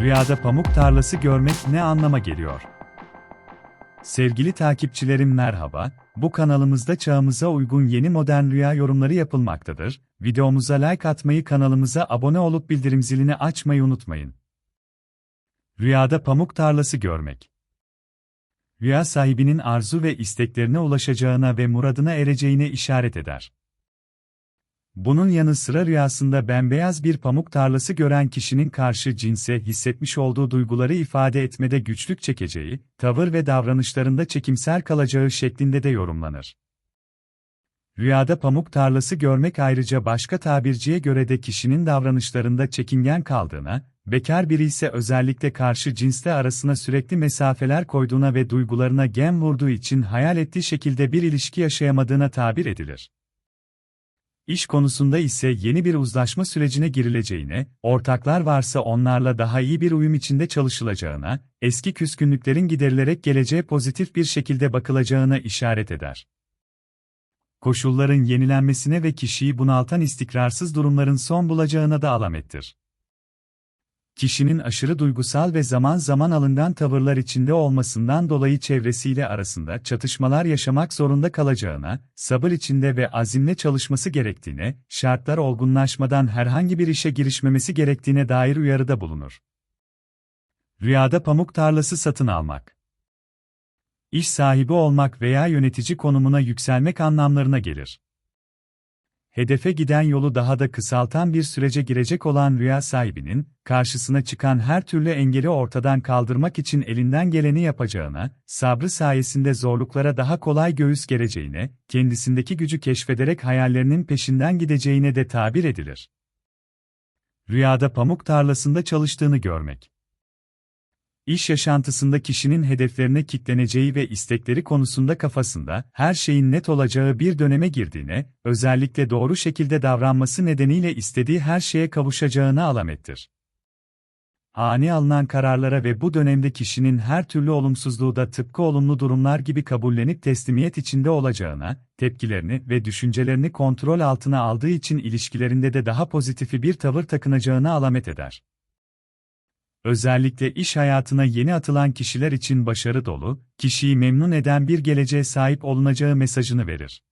Rüyada pamuk tarlası görmek ne anlama geliyor? Sevgili takipçilerim merhaba, bu kanalımızda çağımıza uygun yeni modern rüya yorumları yapılmaktadır. Videomuza like atmayı kanalımıza abone olup bildirim zilini açmayı unutmayın. Rüyada pamuk tarlası görmek. Rüya sahibinin arzu ve isteklerine ulaşacağına ve muradına ereceğine işaret eder. Bunun yanı sıra rüyasında bembeyaz bir pamuk tarlası gören kişinin karşı cinse hissetmiş olduğu duyguları ifade etmede güçlük çekeceği, tavır ve davranışlarında çekimser kalacağı şeklinde de yorumlanır. Rüyada pamuk tarlası görmek ayrıca başka tabirciye göre de kişinin davranışlarında çekingen kaldığına, bekar biri ise özellikle karşı cinsle arasına sürekli mesafeler koyduğuna ve duygularına gem vurduğu için hayal ettiği şekilde bir ilişki yaşayamadığına tabir edilir. İş konusunda ise yeni bir uzlaşma sürecine girileceğine, ortaklar varsa onlarla daha iyi bir uyum içinde çalışılacağına, eski küskünlüklerin giderilerek geleceğe pozitif bir şekilde bakılacağına işaret eder. Koşulların yenilenmesine ve kişiyi bunaltan istikrarsız durumların son bulacağına da alamettir kişinin aşırı duygusal ve zaman zaman alıngan tavırlar içinde olmasından dolayı çevresiyle arasında çatışmalar yaşamak zorunda kalacağına, sabır içinde ve azimle çalışması gerektiğine, şartlar olgunlaşmadan herhangi bir işe girişmemesi gerektiğine dair uyarıda bulunur. Rüyada pamuk tarlası satın almak İş sahibi olmak veya yönetici konumuna yükselmek anlamlarına gelir hedefe giden yolu daha da kısaltan bir sürece girecek olan rüya sahibinin, karşısına çıkan her türlü engeli ortadan kaldırmak için elinden geleni yapacağına, sabrı sayesinde zorluklara daha kolay göğüs gereceğine, kendisindeki gücü keşfederek hayallerinin peşinden gideceğine de tabir edilir. Rüyada pamuk tarlasında çalıştığını görmek İş yaşantısında kişinin hedeflerine kitleneceği ve istekleri konusunda kafasında her şeyin net olacağı bir döneme girdiğine, özellikle doğru şekilde davranması nedeniyle istediği her şeye kavuşacağına alamettir. Ani alınan kararlara ve bu dönemde kişinin her türlü olumsuzluğu da tıpkı olumlu durumlar gibi kabullenip teslimiyet içinde olacağına, tepkilerini ve düşüncelerini kontrol altına aldığı için ilişkilerinde de daha pozitifi bir tavır takınacağına alamet eder. Özellikle iş hayatına yeni atılan kişiler için başarı dolu, kişiyi memnun eden bir geleceğe sahip olunacağı mesajını verir.